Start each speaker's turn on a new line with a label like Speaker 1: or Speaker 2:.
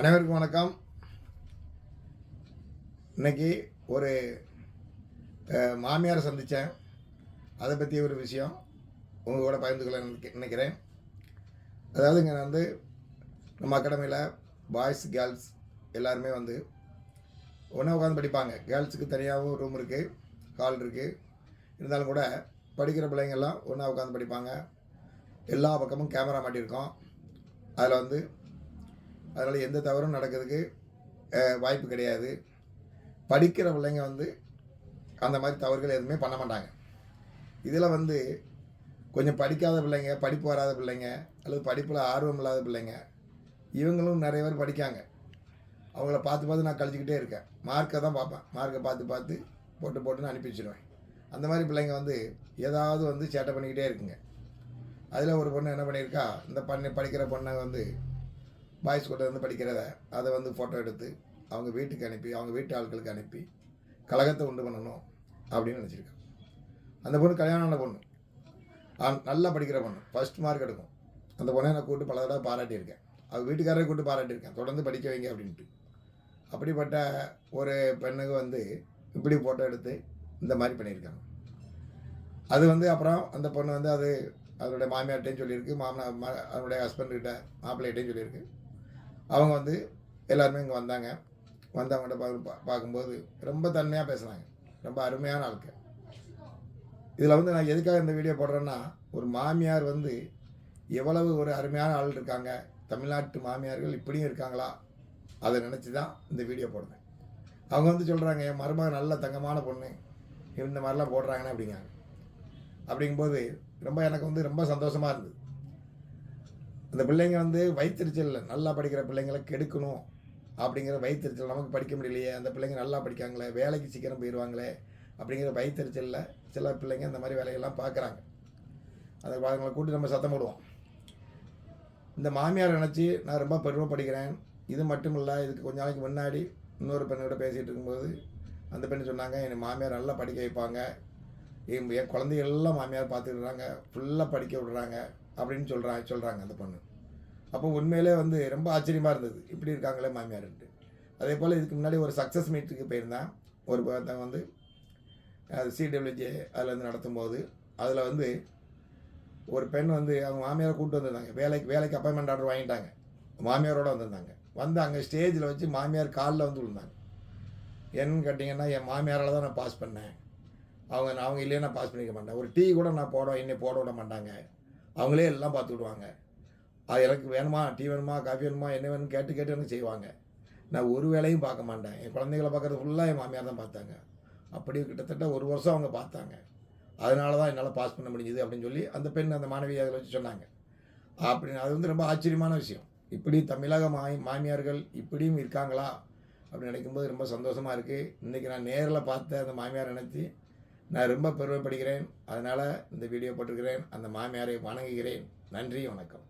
Speaker 1: அனைவருக்கும் வணக்கம். இன்னைக்கு ஒரு மாமியாரை சந்தித்தேன் அதை பற்றி ஒரு விஷயம் உங்கள் கூட பகிர்ந்து கொள்ள நினைக்கிறேன். அதாவது இங்கே வந்து நம்ம அகாடமியில் பாய்ஸ் கேர்ள்ஸ் எல்லாருமே வந்து ஒன்றா உட்காந்து படிப்பாங்க. கேர்ள்ஸுக்கு தனியாகவும் ரூம் இருக்குது ஹால் இருக்குது இருந்தாலும் கூட படிக்கிற பிள்ளைங்கள்லாம் ஒன்றா உட்காந்து படிப்பாங்க. எல்லா பக்கமும் கேமரா மாட்டியிருக்கோம். அதில் வந்து அதனால் எந்த தவறும் நடக்கிறதுக்கு வாய்ப்பு கிடையாது. படிக்கிற பிள்ளைங்க வந்து அந்த மாதிரி தவறுகள் எதுவுமே பண்ண மாட்டாங்க. இதில் வந்து கொஞ்சம் படிக்காத பிள்ளைங்க படிப்பு வராத பிள்ளைங்க அல்லது படிப்பில் ஆர்வம் இல்லாத பிள்ளைங்க இவங்களும் நிறைய பேர் படிக்காங்க. அவங்கள பார்த்து பார்த்து நான் கழிச்சிக்கிட்டே இருக்கேன். மார்க்கை தான் பார்ப்பேன். மார்க்கை பார்த்து பார்த்து போட்டு போட்டுன்னு அனுப்பி வச்சிருவேன். அந்த மாதிரி பிள்ளைங்க வந்து ஏதாவது வந்து சேட்டை பண்ணிக்கிட்டே இருக்குங்க. அதில் ஒரு பொண்ணு என்ன பண்ணியிருக்கா? இந்த பண்ணி படிக்கிற பொண்ணை வந்து பாய்ஸ் கூட வந்து படிக்கிறத அதை வந்து ஃபோட்டோ எடுத்து அவங்க வீட்டுக்கு அனுப்பி அவங்க வீட்டு ஆட்களுக்கு அனுப்பி கழகத்தை உண்டு பண்ணணும் அப்படின்னு நினச்சிருக்கேன் அந்த பொண்ணு கல்யாணம் ஆன பொண்ணு. நல்லா படிக்கிற பொண்ணு. ஃபர்ஸ்ட் மார்க் எடுக்கும். அந்த பொண்ணை நான் கூப்பிட்டு பல தடவை பாராட்டியிருக்கேன். அவங்க வீட்டுக்காரரை கூப்பிட்டு பாராட்டியிருக்கேன். தொடர்ந்து படிக்க வைங்க அப்படின்ட்டு. அப்படிப்பட்ட ஒரு பெண்ணுக்கு வந்து இப்படி ஃபோட்டோ எடுத்து இந்த மாதிரி பண்ணியிருக்காங்க. அது வந்து அப்புறம் அந்த பொண்ணு வந்து அது அதனுடைய மாமியார்கிட்டையும் சொல்லியிருக்கு. மாமனார் அதனுடைய ஹஸ்பண்ட்கிட்ட மாப்பிள்ளைகிட்டையும் சொல்லியிருக்கு. அவங்க வந்து எல்லாருமே இங்கே வந்தாங்க. வந்தவங்கள்ட்ட பார்க்க பா- பார்க்கும்போது ரொம்ப தன்மையாக பேசுகிறாங்க ரொம்ப அருமையான ஆட்கள் இதில் வந்து நான் எதுக்காக இந்த வீடியோ போடுறேன்னா ஒரு மாமியார் வந்து எவ்வளவு ஒரு அருமையான ஆள் இருக்காங்க. தமிழ்நாட்டு மாமியார்கள் இப்படியும் இருக்காங்களா? அதை நினச்சி தான் இந்த வீடியோ போடுறேன். அவங்க வந்து சொல்கிறாங்க என் மருமக நல்ல தங்கமான பொண்ணு. இந்த மாதிரிலாம் போடுறாங்கன்னு அப்படிங்காங்க அப்படிங்கும்போது ரொம்ப எனக்கு வந்து ரொம்ப சந்தோஷமாக இருந்தது. அந்த பிள்ளைங்க வந்து வயிற்றுச்சல் நல்லா படிக்கிற பிள்ளைங்களை கெடுக்கணும் அப்படிங்கிற வயிற்றுச்சல் நமக்கு படிக்க முடியலையே அந்த பிள்ளைங்க நல்லா படிக்காங்களே வேலைக்கு சீக்கிரம் போயிடுவாங்களே அப்படிங்கிற வயிற்றுச்சலில் சில பிள்ளைங்க இந்த மாதிரி வேலையெல்லாம் பார்க்குறாங்க. அதை அவங்களை கூட்டி நம்ம சத்தம் போடுவோம். இந்த மாமியார் நினச்சி நான் ரொம்ப பெருமைப்படுகிறேன். இது மட்டும் இல்லை இதுக்கு கொஞ்ச நாளைக்கு முன்னாடி இன்னொரு பெண்ணோட பேசிகிட்டு இருக்கும்போது அந்த பெண் சொன்னாங்க என் மாமியார் நல்லா படிக்க வைப்பாங்க. என் என் குழந்தைகள் எல்லாம் மாமியார் பார்த்துக்கிடுறாங்க ஃபுல்லாக படிக்க விடுறாங்க அப்படின்னு சொல்கிறாங்க சொல்கிறாங்க அந்த பொண்ணு. அப்போ உண்மையிலே வந்து ரொம்ப ஆச்சரியமாக இருந்தது. இப்படி இருக்காங்களே மாமியார்ன்ட்டு. அதே போல் இதுக்கு முன்னாடி ஒரு சக்ஸஸ் மீட்டுக்கு போயிருந்தேன். ஒரு ஒருத்தன் வந்து அது சிடபிள்யூஜே அதில் வந்து நடத்தும்போது அதில் வந்து ஒரு பெண் வந்து அவங்க மாமியாரை கூப்பிட்டு வந்திருந்தாங்க. வேலைக்கு வேலைக்கு அப்பாயின்மெண்ட் ஆர்டர் வாங்கிட்டாங்க. மாமியாரோட வந்திருந்தாங்க. வந்து அங்கே ஸ்டேஜில் வச்சு மாமியார் காலில் வந்து விழுந்தாங்க. என்னன்னு கேட்டிங்கன்னா என் மாமியாரால் தான் நான் பாஸ் பண்ணேன். அவங்க அவங்க இல்லையே நான் பாஸ் பண்ணிக்க மாட்டேன். ஒரு டீ கூட நான் போட என்னை போட விட மாட்டாங்க. அவங்களே எல்லாம் பார்த்து விடுவாங்க அது எனக்கு வேணுமா? டீ வேணுமா? காஃபி வேணுமா? என்ன வேணும்னு கேட்டு கேட்டு எனக்கு செய்வாங்க. நான் ஒரு வேலையும் பார்க்க மாட்டேன். என் குழந்தைகளை பார்க்குறது ஃபுல்லாக என் மாமியார் தான் பார்த்தாங்க. அப்படி கிட்டத்தட்ட ஒரு வருஷம் அவங்க பார்த்தாங்க. அதனால தான் என்னால் பாஸ் பண்ண முடிஞ்சுது அப்படின்னு சொல்லி அந்த பெண் அந்த மாணவி அதில் வச்சு சொன்னாங்க. அப்படின்னு அது வந்து ரொம்ப ஆச்சரியமான விஷயம். இப்படி தமிழக மாமி மாமியார்கள் இப்படியும் இருக்காங்களா? அப்படின்னு நினைக்கும்போது ரொம்ப சந்தோஷமாக இருக்குது இன்றைக்கி நான் நேரில் பார்த்த அந்த மாமியார் நினச்சி நான் ரொம்ப பெருமைப்படுகிறேன். அதனால் இந்த வீடியோ போட்டிருக்கிறேன். அந்த மாமியாரை வணங்குகிறேன். நன்றி வணக்கம்.